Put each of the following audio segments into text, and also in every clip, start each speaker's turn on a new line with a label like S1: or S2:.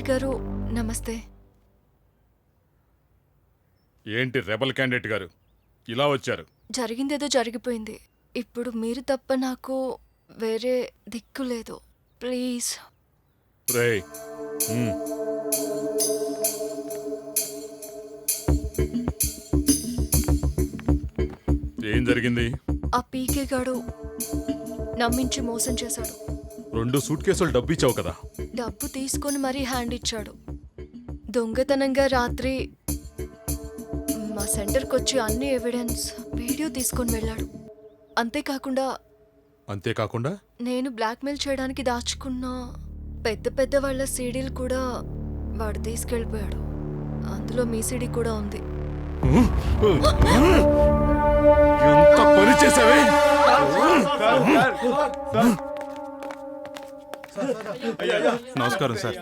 S1: Mayor గారు నమస్తే.
S2: ఏంటి రెబల్ క్యాండిడేట్ గారు? ఇలా వచ్చారు.
S1: జరిగిందేదో జరిగిపోయింది. ఇప్పుడు మీరు తప్ప నాకు వేరే దిక్కు లేదు. ప్లీజ్.
S2: రేయ్ ఉమ్, ఏం జరిగింది?
S1: ఆ పీకే గాడు నమ్మించి మోసం చేశాడు.
S2: రెండు సూట్ కేసులు డబ్బు ఇచ్చావు కదా.
S1: డబ్బు తీసుకొని మరీ హ్యాండ్ ఇచ్చాడు. దొంగతనంగా రాత్రి మా సెంటర్కి వచ్చి అన్ని ఎవిడెన్స్ వీడియో తీసుకొని వెళ్ళాడు. అంతేకాకుండా
S2: అంతేకాకుండా?
S1: నేను బ్లాక్మెయిల్ చేయడానికి దాచుకున్న పెద్ద పెద్ద వాళ్ళ సీడీలు కూడా వాడు తీసుకెళ్ళిపోయాడు. అందులో మీ సీడీ కూడా ఉంది.
S2: ఎంత పని చేసావే?
S3: నమస్కారం సార్.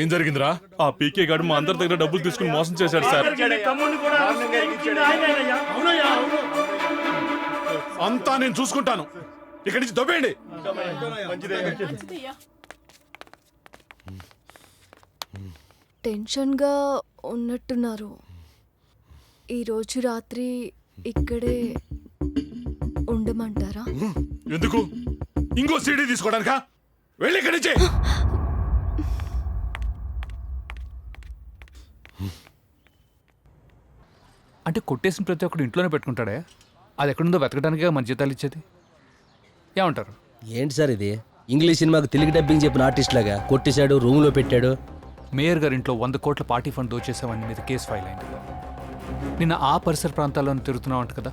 S2: ఏం జరిగిందిరా?
S3: ఆ పీకే గారు మా అందరి దగ్గర డబ్బులు తీసుకుని మోసం చేశాడు సార్.
S2: అంతా నేను చూసుకుంటాను. ఇక్కడి నుంచి దొబ్బేయండి.
S1: టెన్షన్గా ఉన్నట్టున్నారు. ఈరోజు రాత్రి ఇక్కడే ఉండమంటారా?
S2: ఎందుకు? ఇంకో సీడీ తీసుకోవడానికా? వెళ్ళి ఇక్కడి నుంచి.
S4: అంటే కొట్టేసిన ప్రతి ఒక్కడు ఇంట్లోనే పెట్టుకుంటాడే? అది ఎక్కడుందో వెతకడానికే మన జీతాలు ఇచ్చేది? ఏమంటారు?
S5: ఏంటి సార్ ఇది? ఇంగ్లీష్ సినిమాకు తెలుగు డబ్బింగ్ చెప్పిన ఆర్టిస్ట్ లాగా కొట్టేశాడు రూమ్లో పెట్టాడు.
S4: మేయర్ గారి ఇంట్లో వంద కోట్ల పార్టీ ఫండ్ దోచేసామని మీద కేసు ఫైల్ అయింది. నిన్న ఆ పరిసర ప్రాంతాల్లో తిరుగుతున్నావు అంట కదా?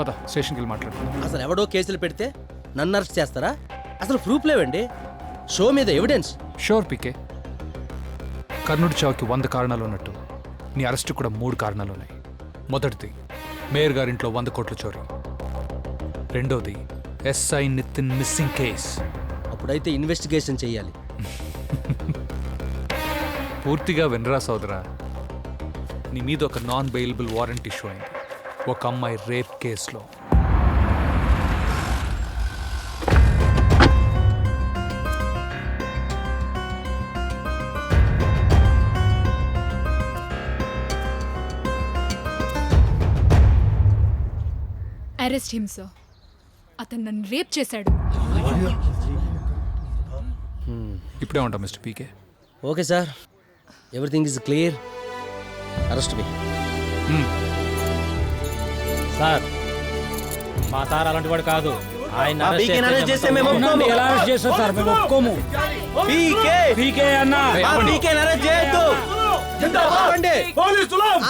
S4: పద స్టేషన్కి వెళ్ళి మాట్లాడుకుందాం.
S5: అసలు ఎవడో కేసులు పెడితే నన్ను అరెస్ట్ చేస్తారా? అసలు ప్రూఫ్ లేవండి. షో మీద ఎవిడెన్స్.
S4: షూర్ పీకే. కర్ణుడి చావుకి వంద కారణాలు ఉన్నట్టు. నీ అరెస్టు కూడా మూడు కారణాలు ఉన్నాయి. మొదటిది మేయర్ గారింట్లో వంద కోట్ల చోరీ. రెండోది ఎస్ఐ నితిన్ మిస్సింగ్ కేస్.
S5: అప్పుడైతే ఇన్వెస్టిగేషన్ చేయాలి
S4: పూర్తిగా వినరా సోదరా నీ మీద ఒక నాన్ బెయిలబుల్ వారెంట్ ఇష్యూ అయింది. ఒక అమ్మాయి రేప్ కేసులో.
S6: Arrest him sir. అతను నన్ను రేప్ చేశాడు.
S4: ఇప్పుడే ఉంటాం mister PK.
S5: Okay sir. Everything is clear. Arrest me.
S7: Sir మా సార్ అలాంటి వాడు కాదు. ఆయన
S5: ఆ పీకేని arrest చేస్తే మేము ఒప్పుకోము.
S7: ఎలా అరెస్ట్ చేస్తారు సార్? మేము ఒప్పుకోము. పీకే! అన్న.
S5: ఆపండి.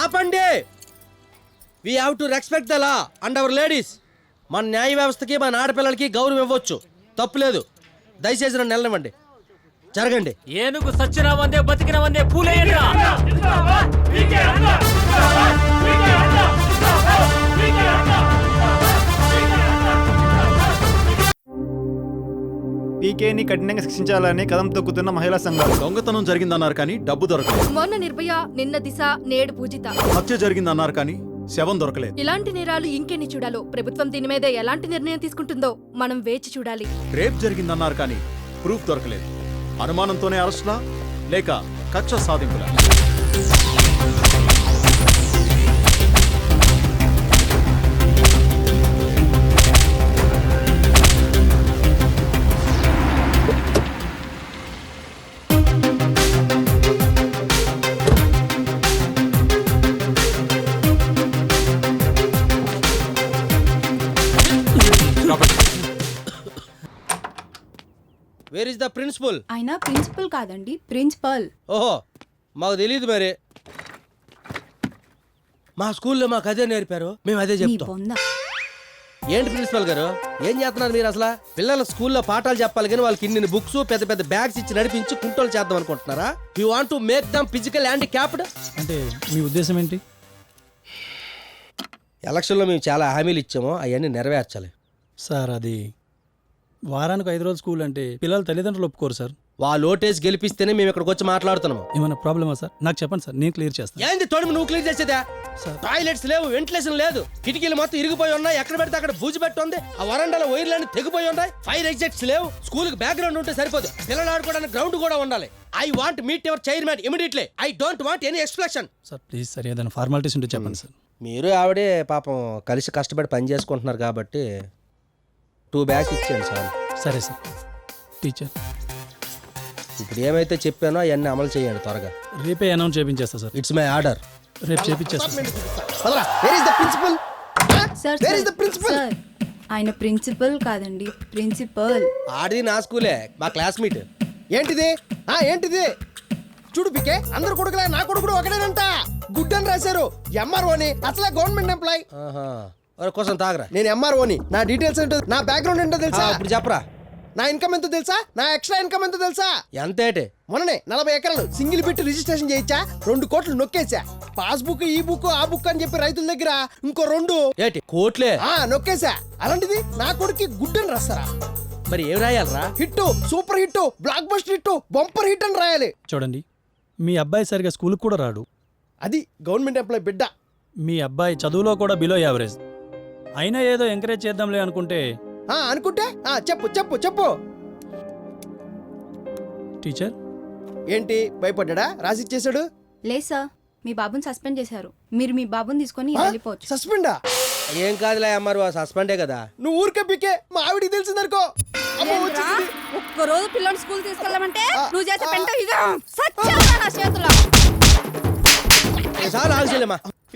S5: ఆపండి. We have to respect the law and our ladies మన న్యాయ వ్యవస్థకి మన ఆడపిల్లలకి గౌరవం ఇవ్వచ్చు. తప్పులేదు దయచేసి నన్ను వెళ్ళనివ్వండి జరగండి.
S7: ఏనుగు సచ్చిన వందే బతికిన వందే పూలేయండిరా
S8: పీకేని కఠినంగా శిక్షించాలని కదం తొక్కుతున్న మహిళా సంఘాలు.
S9: దొంగతనం జరిగిందన్నారు కానీ డబ్బు దొరకలేదు.
S6: మొన్న నిర్భయ నిన్న దిశ నేడు పూజిత.
S9: హత్య జరిగిందన్నారు కానీ శవం దొరకలేదు.
S6: ఇలాంటి నేరాలు ఇంకెన్ని చూడాలో? ప్రభుత్వం దీని మీద ఎలాంటి నిర్ణయం తీసుకుంటుందో మనం వేచి చూడాలి.
S9: రేప్ జరిగిందన్నారు కానీ ప్రూఫ్ దొరకలేదు. అనుమానంతోనే అరెస్ట్లా? లేక కక్ష సాధింపులా?
S5: The principal.
S6: ఆయన ప్రిన్సిపల్ కాదండి ప్రిన్సిపల్.
S5: ఓహో మాకు తెలియదు మరి. మా స్కూల్లో మాకు అదే నేర్పారు మేము అదే చెప్తాం. ఏంటి ప్రిన్సిపల్ గారు ఏం చేస్తున్నారు మీరు అసలు? పిల్లల స్కూల్లో పాఠాలు చెప్పాలి కానీ వాళ్ళకి ఇన్ని బుక్స్ పెద్ద పెద్ద బ్యాగ్స్ ఇచ్చి నడిపించి కుంటోలు చేద్దాం అనుకుంటున్నారా? You want to make them physical handicapped
S8: అంటే మీ ఉద్దేశం ఏంటి?
S5: ఎలక్షన్లో మేము చాలా హామీలు ఇచ్చాము అవన్నీ నెరవేర్చాలి.
S8: సార్ అది వారానికి ఐదు రోజులు స్కూల్ అంటే పిల్లల తల్లిదండ్రులు ఒప్పుకోరు సార్.
S5: వాళ్ళు ఓటేసి గెలిపిస్తేనే మేము ఇక్కడికి వచ్చి మాట్లాడుతున్నాము.
S8: ఏమైనా ప్రాబ్లమా సార్? నాకు చెప్పండి సార్ నేను క్లియర్ చేస్తాను.
S5: ఏంది తోడు నువ్వు క్లియర్ చేసేదా? టాయిలెట్స్ లేవు వెంటిలేషన్ లేదు. కిటికీలు మొత్తం ఇరిగిపోయి ఉన్నాయి. ఎక్కడ పెడితే అక్కడ బూజు పెట్టి ఉంది. ఆ వరండాల వైర్లన్నీ తెగిపోయి ఉన్నాయి. ఫైర్ ఎగ్జిట్స్ లేవు. స్కూల్కి బ్యాక్గ్రౌండ్ ఉంటే సరిపోదు. పిల్లలు ఆడుకోవడానికి గ్రౌండ్ కూడా ఉండాలి. I want meet your chairman immediately I don't want any explanation
S8: sir please sir ఏదైనా ఫార్మాలిటీస్ ఉంటే చెప్పండి సార్.
S5: మీరు ఆవిడే పాపం కలిసి కష్టపడి పని చేసుకుంటున్నారు కాబట్టి టూ బ్యాగ్స్ ఇచ్చాను సార్.
S8: సరే సార్. టీచర్.
S5: ఇప్పుడు ఏమైతే చెప్పానో అవన్నీ అమలు చేయండి త్వరగా.
S8: రేపే అనౌన్స్ చేయించేస్తా సార్.
S5: ఇట్స్ మై ఆర్డర్
S8: రేపు చేపించేస్తా సార్.
S5: ప్రిన్సిపల్
S10: సార్ సార్ ఆయన ప్రిన్సిపల్ కాదండి ప్రిన్సిపల్
S5: ఆడిది నా స్కూలే మా క్లాస్మేట్
S1: ఏంటిది? ఆ ఏంటిది? చూడు పికే అందరు కొడుకులా నా కొడుకుడు ఒకడేనంట. గుడ్ అని రాశారు ఎంఆర్ఓని అసలే గవర్నమెంట్ ఎంప్లాయ్
S5: ఆహా. కోసం తాగరా.
S1: నేను ఎంఆర్ఓని నా. డీటెయిల్స్ ఏంటో నా బ్యాక్గ్రౌండ్ ఏంటో తెలుసా?
S5: ఇప్పుడు చెప్పరా.
S1: నా ఇన్కమ్ ఎంతో తెలుసా? నా ఎక్స్ట్రా ఇన్కమ్ ఎంతో తెలుసా?
S5: ఎంతేటి
S1: మొన్ననే నలభై ఎకరాలు సింగిల్ పెట్టి రిజిస్ట్రేషన్ చేయించా రెండు కోట్లు నొక్కేసా పాస్బుక్ ఈ బుక్ ఆ బుక్ అని చెప్పి రైతుల దగ్గర ఇంకో రెండు.
S5: ఏటి? కోట్లే?
S1: ఆ నొక్కేసా అలాంటిది నా కొడుక్కి గుడ్ అని రాస్తారా?
S5: మరి ఏం రాయాలరా?
S1: Hit super hit blockbuster hit bumper hit అని రాయాలి.
S8: చూడండి మీ అబ్బాయి సరిగా స్కూల్కి కూడా రాడు.
S1: అది గవర్నమెంట్ ఎంప్లాయ్ బిడ్డ.
S8: మీ అబ్బాయి చదువులో కూడా బిలో యావరేజ్ అయినా ఏదో ఎంకరేజ్ చేద్దాంలే అనుకుంటే.
S1: ఆ అనుకుంటే? ఆ చెప్పు చెప్పు చెప్పు.
S8: టీచర్?
S1: ఏంటి భయపడ్డా? రాసిచ్చేసాడు
S10: లేదు సార్ మీ బాబుని సస్పెండ్ చేశారు. మీరు మీ బాబుని తీసుకొని వెళ్ళిపోవచ్చు.
S1: సస్పెండా?
S5: ఏం కాదులే అమ్మారు సస్పెండే కదా.
S1: నువ్వు ఊరికే పికే మా ఆవిడికి తెలిసిందనుకో. అమ్మో.
S11: ఒక్క రోజు పిల్లల్ని స్కూల్ తీసుకెళ్ళమంటే నువ్వు చేసే. పెంట ఇదే. సత్యావా నా చేతిలో.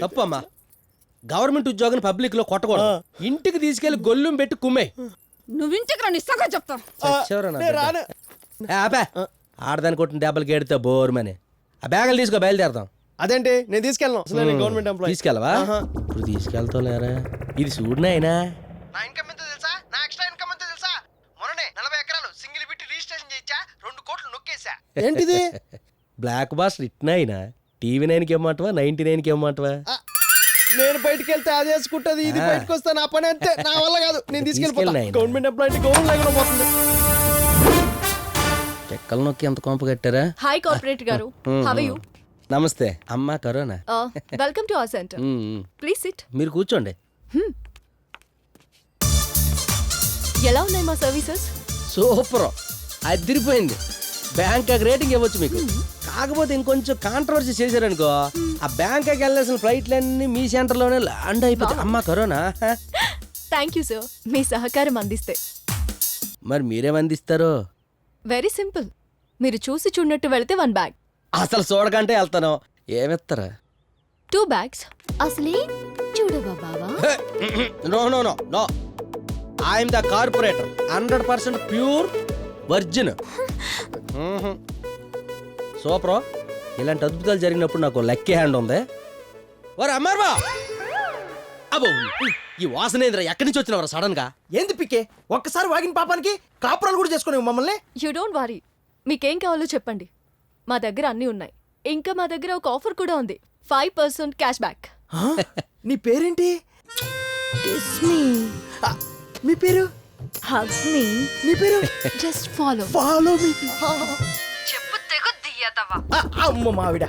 S5: తప్పు అమ్మా. గవర్నమెంట్ ఉద్యోగం పబ్లిక్లో కొట్టకూడదు ఇంటికి తీసుకెళ్ళి గొల్లుం పెట్టి కుమ్మే.
S11: నువ్వు ఇంటికి రా నిస్సంగా చెప్తా
S1: నేను రాను.
S5: ఆడదాని కొట్టిన దెబ్బలు గేడితే బోర్మని. ఆ బ్యాగులు తీసుకో బయలుదేరదాం.
S1: అదేంటి? నేను తీసుకెళ్ళను. అసలు నేను గవర్నమెంట్ ఎంప్లాయ్.
S5: తీసుకెళ్ళవా? ఇప్పుడు తీసుకెళ్తాం లేరా ఇది చూడనాయనా
S1: నా ఇన్కమ్ ఎంత తెలుసా? నా ఎక్స్ట్రా ఇన్కమ్ ఎంత తెలుసా? మొన్ననే నలభై ఎకరాలు సింగిల్ బిట్ రిజిస్ట్రేషన్ చేయించా రెండు కోట్లు నొక్కేసా ఏంటిది?
S5: బ్లాక్ బాస్ ఇట్నాయినా టీవీ నైన్కి ఇమ్మంటవా నైన్టీ నైన్కి ఇమ్మంటవా
S1: నేను బయటికి వెళ్తే అది వేసుకుంటది ఇది. బయటకు వస్తే నా పని అంతే. నా వల్ల కాదు నేను తీసుకెళ్ళిపోతా. గవర్నమెంట్ ఎంప్లాయ్ గౌరవం లేకుండా పోతుంది.
S5: చెక్కలు నొక్కి ఎంత కొంప కట్టారా?
S12: హాయ్ కార్పొరేట్ గారు. హవ్ యూ
S5: నమస్తే. అమ్మా corona.
S12: Welcome to our centre
S5: um, um.
S12: Please sit
S5: మీరు కూర్చోండి.
S12: ఎలా ఉన్నాయి మా సర్వీసెస్
S5: సూపర్ అదిరిపోయింది. బ్యాంకాక్ రేటింగ్ ఇవ్వచ్చు మీకు. కాకపోతే ఇంకొంచెం కాంట్రవర్సీ చేశారనుకో ఆ బ్యాంకాక్ వెళ్ళాల్సిన ఫ్లైట్లన్నీ మీ సెంటర్లోనే ల్యాండ్ అయిపోతాయి. అమ్మా కరోనా.
S12: థ్యాంక్ యూ సార్ మీ సహకారం అందిస్తే.
S5: మరి మీరేమందిస్తారు
S12: వెరీ సింపుల్ మీరు చూసి చూడనట్టు వెళితే వన్ బ్యాగ్
S5: అసలు చూడకంటే వెళ్తాను. ఏమిస్తారా
S12: టూ బ్యాగ్స్ అసలే? చూడవా బావా?
S5: No no no no. I'm the corporator hundred percent pure virgin super. ఇలాంటి అద్భుతాలు జరిగినప్పుడు నాకు లక్కీ హ్యాండ్ ఉంది. వరే అమ్మారువా అబ్బో ఈ వాసనేంద్ర ఎక్కడి నుంచి వచ్చినవరా సడన్గా?
S1: ఏంది పికే? ఒక్కసారి వాగిన పాపానికి కాపురాలు కూడా చేసుకునే మమ్మల్ని?
S12: యూ డోంట్ వరీ మీకేం కావాలో చెప్పండి. మా దగ్గర అన్నీ ఉన్నాయి. ఇంకా మా దగ్గర ఒక ఆఫర్ కూడా ఉంది. ఫైవ్ పర్సెంట్ క్యాష్ బ్యాక్
S1: నీ పేరేంటి? మీ పేరు?
S12: హగ్స్ మీ
S1: మీ పేరు?
S12: జస్ట్ ఫాలో
S1: ఫాలో మీ
S11: దియ్యతవా
S1: అమ్మ మావిడ.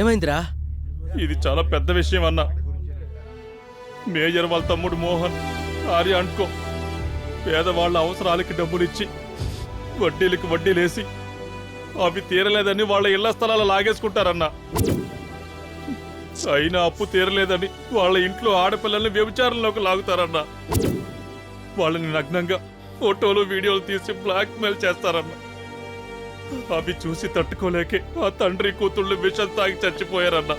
S5: ఏమైందిరా?
S3: ఇది చాలా పెద్ద విషయం అన్న. మేజర్ వాళ్ళ తమ్ముడు మోహన్ ఆర్య అనుకో. పేదవాళ్ళ అవసరాలకి డబ్బులిచ్చి వడ్డీలకు వడ్డీలేసి అవి తీరలేదని వాళ్ళ ఇళ్ళ స్థలాలు లాగేసుకుంటారన్న. అయినా అప్పు తీరలేదని వాళ్ళ ఇంట్లో ఆడపిల్లల్ని వ్యభిచారంలోకి లాగుతారన్న. వాళ్ళని నగ్నంగా ఫోటోలు వీడియోలు తీసి బ్లాక్మెయిల్ చేస్తారన్న. అవి చూసి తట్టుకోలేకే ఆ తండ్రి కూతుళ్ళు విషం తాగి చచ్చిపోయారన్నా.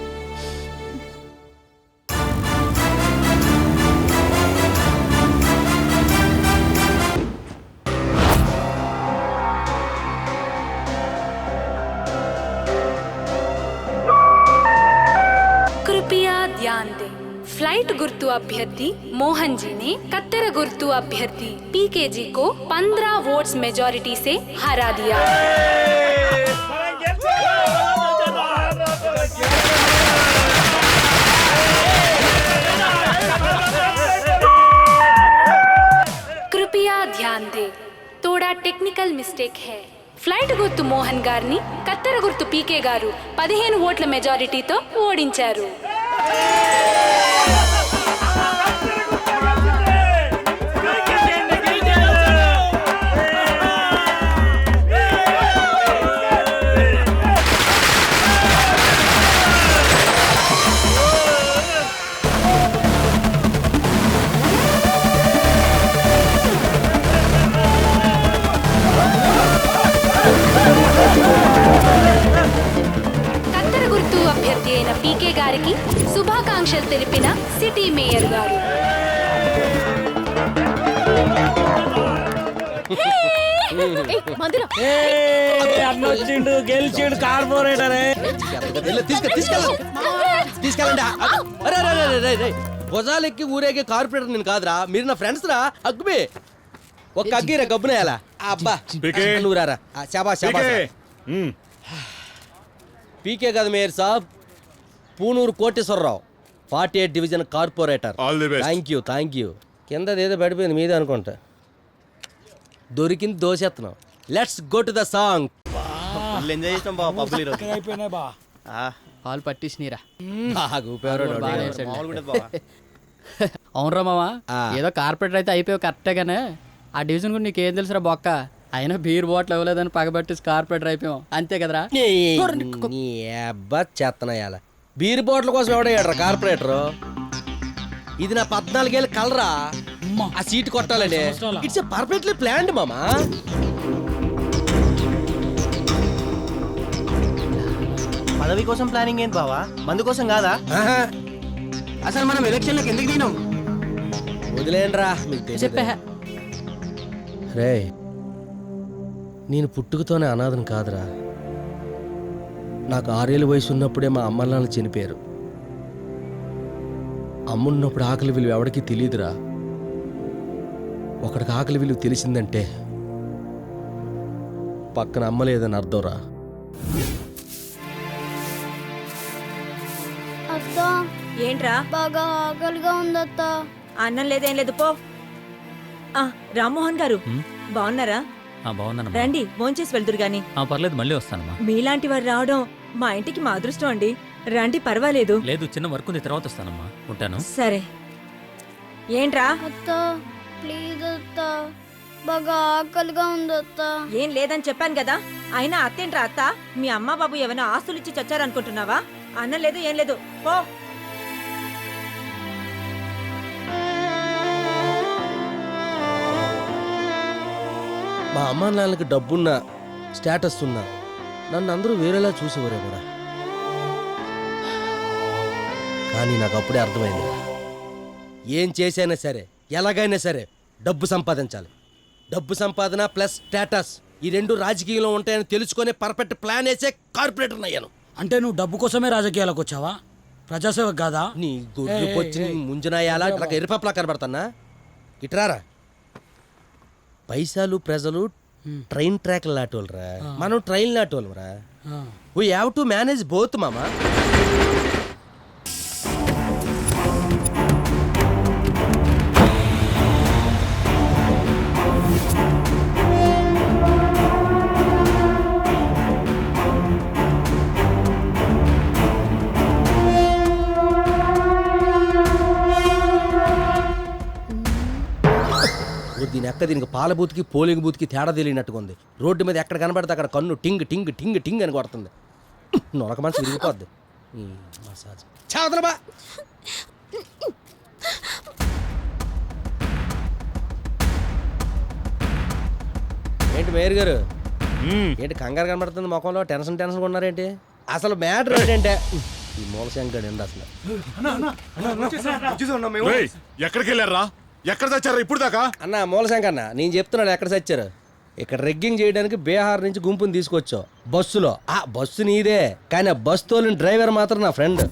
S13: फ्लाइट गुर्तु अभ्यर्थी मोहन जी ने कत्तर गुर्तु अभ्यर्थी पीके जी को 15 वोट्स मेजोरिटी से हरा दिया कृपया ध्यान दें थोड़ा టెక్నికల్ మిస్టేక్ హే ఫ్లైట్ గుర్తు మోహన్ గారిని కత్తెర గుర్తు పీకే గారు పదిహేను ఓట్ల మెజారిటీతో ఓడించారు కత్తెర అయిన పీకే గారికి శుభాకాంక్షలు తెలిపిన సిటీ మేయర్ గారు.
S14: అన్నొచ్చిండు గెలిచిండు కార్పొరేటరే.
S5: తీసుకెళ్ళండి. భుజాలెక్కి ఊరేగే కార్పొరేటర్ నేను కాదురా. మీరు నా ఫ్రెండ్స్ రా. అగ్గుబే. ఒక్క అగ్గిరా గబ్బునేయాలా అబ్బా. నువ్వు రారా.
S2: పీకే. మ్మ్.
S5: పీకే కదా mayor Saab. Punuru Koteswararao forty
S2: eight division corporator.
S5: Thank you thank you కింద ఏదో పడిపోయింది మీదే అనుకుంటా. దొరికింది దోసేస్తున్నాం let's go to the song
S9: enjoy చేస్తాం బాబా పబ్బులు ఈరోజు.
S8: అయిపోయినాయి బా.
S14: వాళ్ళు పట్టించినీరా. అవునరా మావా?
S5: ఆ.
S14: ఏదో కార్పొరేటర్ అయితే అయిపోయావు కరెక్టేగానే ఆ డివిజన్ గురించి నీకేం తెలుసురా బొక్క? అయినా బీర్ బాటిల్ ఇవ్వలేదని పగబట్టి కార్పొరేటర్ అయిపోయాం. అంతే కదరా?
S5: నీ అబ్బా చేతనయాల బీర్ బాటిల్ కోసం ఎవడయ్యాడ్రా కార్పొరేటర్? ఇది నా పద్నాలుగేళ్ళ కలరా? ఆ సీట్ కొట్టాలండి. ఇట్స్ ఎ పర్ఫెక్ట్లీ ప్లాన్డ్ మామా.
S1: పదవి కోసం ప్లానింగ్ ఏంటి బావా? మందు కోసం కాదా?
S5: ఆహా,
S1: అసలు మనం ఎలక్షన్లకు ఎందుకు దిగినాం
S5: వదిలేయండిరా మీకు.
S14: చెప్పే.
S5: రే నేను పుట్టుకతోనే అనాథను కాదురా. నాకు ఆరేళ్ళ వయసు ఉన్నప్పుడే మా అమ్మ నాన్న చనిపోయారు. అమ్మున్నప్పుడు ఆకలి విలువ ఎవడికి తెలియదురా. ఒకడికి ఆకలి విలువ తెలిసిందంటే పక్కన అమ్మ లేదని అర్థంరా.
S10: అత్తా.
S11: ఏంట్రా?
S10: బాగా ఆకలిగా ఉందత్తా.
S11: అన్నం లేదేం లేదు పో. ఆ రామ్మోహన్ గారు. బాగున్నారా?
S14: బాగున్నాను
S11: రండి భోంచేసి వెళ్తురు గాని.
S14: పర్లేదు మళ్ళీ వస్తానమ్మా.
S11: మీలాంటి వారు రావడం మా ఇంటికి మా అదృష్టం అండి. రండి పర్వాలేదు.
S14: లేదు చిన్న వర్క్ ఉంది తర్వాత వస్తానమ్మా. ఉంటాను.
S11: సరే. ఏంట్రా?
S10: అత్తా ప్లీజ్ అత్తా. బాగా ఆకలిగా ఉందత్తా
S11: ఏం లేదని చెప్పాను కదా. అయినా అత్తేంట్రా అత్త? మీ అమ్మ బాబు ఏమైనా ఆస్తులు ఇచ్చి చచ్చారనుకుంటున్నావా? అన్నం లేదు ఏం లేదు. పో.
S5: మా అమ్మ నాన్నలకి డబ్బున్నా స్టేటస్ ఉన్నా నన్ను అందరూ వేరేలా చూసేవారేమోరా కానీ నాకు అప్పుడే అర్థమైందిరా ఏం చేసైనా సరే ఎలాగైనా సరే డబ్బు సంపాదించాలి. డబ్బు సంపాదన ప్లస్ స్టేటస్ ఈ రెండు రాజకీయంలో ఉంటాయని తెలుసుకొని పర్ఫెక్ట్ ప్లాన్ వేసే కార్పొరేటర్ అయ్యాను.
S8: అంటే నువ్వు డబ్బు కోసమే రాజకీయాలకు వచ్చావా? ప్రజాసేవకు కాదా?
S5: నీ గొడ్లు పొచ్చి ముంజనాయాలా ఇట్లా ఎరుపప్లా కనబడతానా ఇట్రారా పైసలు ప్రజలు ట్రైన్ ట్రాక్ లాటోళ్ళరా. మనం ట్రైన్ లాటోళ్ళరా.
S8: ఆ.
S5: We have to manage both మామా. దీని ఎక్క దీనికి పాల బూత్కి పోలింగ్ బూత్కి తేడా తెలియనట్టుగా ఉంది. రోడ్డు మీద ఎక్కడ కనబడితే అక్కడ కన్ను టింగ్ టింగ్ టింగ్ టింగ్ అని కొడుతుంది. నొలక మనసు విరిగిపోద్ది. ఈ మసాజ్. చావదలబా ఏంటి మేయర్ గారు. ఏంటి కంగారు కనబడుతుంది ముఖంలో? టెన్షన్ టెన్షన్ ఉన్నారేంటి అసలు మ్యాటర్ ఏంటంటే ఈ మూలశంకర్ ఏంటి అసలు?
S2: ఎక్కడికి వెళ్ళారా ఎక్కడ తెచ్చారా? ఇప్పుడు దాకా?
S5: అన్న మూలశంకన్న నేను చెప్తున్నాడు ఎక్కడ చచ్చారు ఇక్కడ రెగ్గింగ్ చేయడానికి బీహార్ నుంచి గుంపుని తీసుకొచ్చావు బస్సులో. ఆ బస్సు నీదే కానీ ఆ బస్సు తోలిన డ్రైవర్ మాత్రం నా ఫ్రెండ్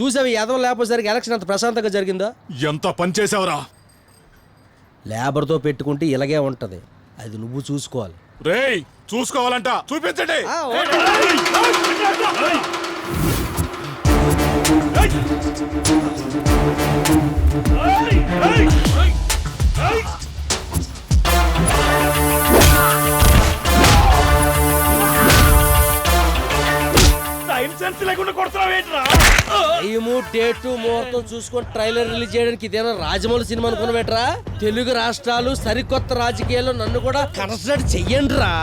S5: చూసావు ఎదవ లేకపోసరికి ఎలక్షన్ అంత ప్రశాంతంగా జరిగిందో?
S2: ఎంత పని చేసావురా
S5: లేబర్తో పెట్టుకుంటే ఇలాగే ఉంటది. అది నువ్వు చూసుకోవాలి.
S2: రేయ్ చూసుకోవాలంట. చూపించండి.
S5: టైము డేటు ముహూర్తం చూసుకొని ట్రైలర్ రిలీజ్ చేయడానికి ఇదేనా రాజమౌళి సినిమా అనుకున్నవేట్రా తెలుగు రాష్ట్రాలు సరికొత్త రాజకీయాల్లో నన్ను కూడా కన్సిడర్ చెయ్యండి రా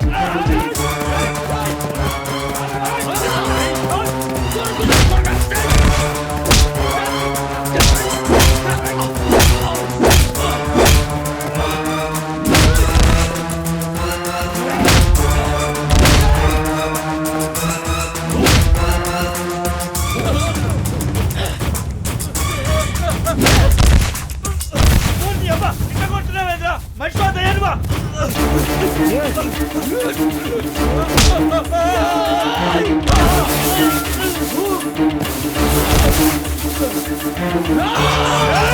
S5: Música
S2: ఏయ్!